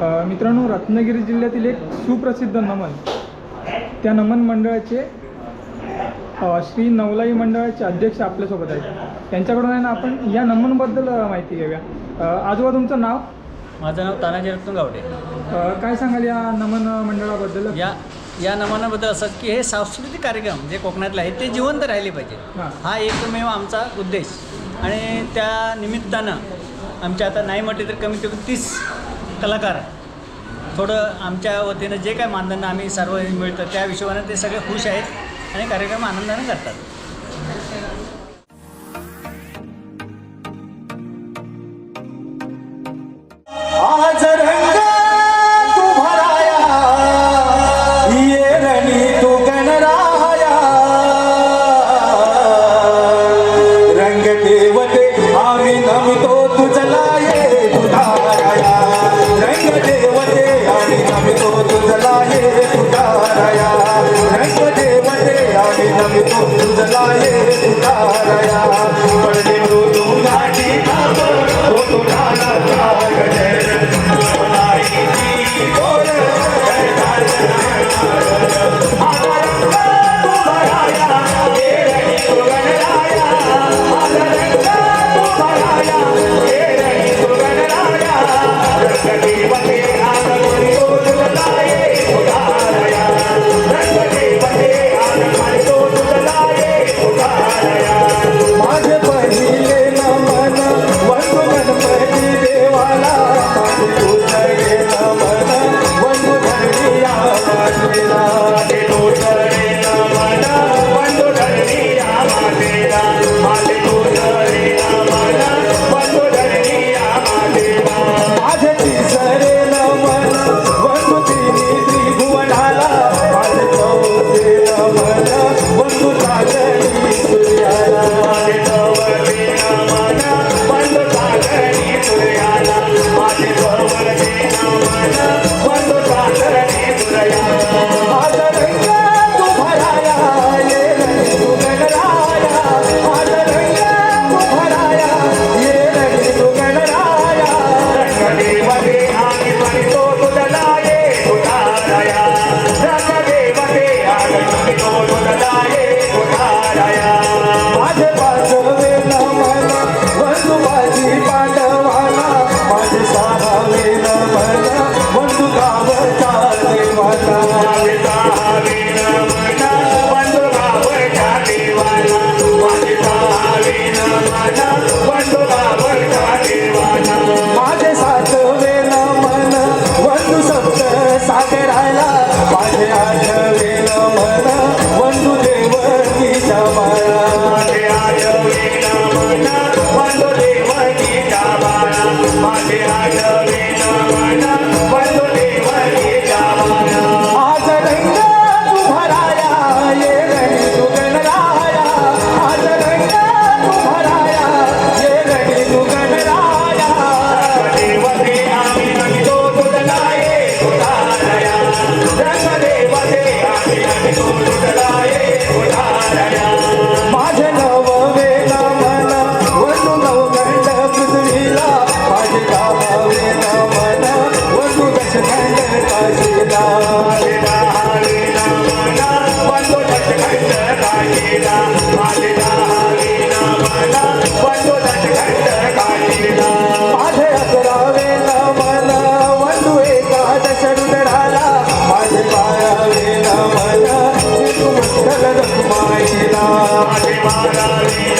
मित्रांनो रत्नागिरी जिल्ह्यातील एक सुप्रसिद्ध नमन. त्या नमन मंडळाचे श्री नवलाई मंडळाचे अध्यक्ष आपल्यासोबत आहेत. त्यांच्याकडून आहे ना आपण या नमनबद्दल माहिती घेऊया. आजोबा तुमचं नाव? माझं नाव तानाजी रत्न गावडे. काय सांगाल या नमन मंडळाबद्दल? या या नमनाबद्दल असं की हे सांस्कृतिक कार्यक्रम जे कोकणातले आहेत ते जिवंत राहिले पाहिजे. हा. एकमेव आमचा उद्देश. आणि त्या निमित्तानं आमच्या आता नाही म्हटले तर कमीत कमी तीस कलाकार थोडं आमच्या वतीनं जे काय मानधन आम्ही सर्व मिळतं त्या हिशोबाने ते सगळे खुश आहेत आणि कार्यक्रम आनंदाने करतात Amen.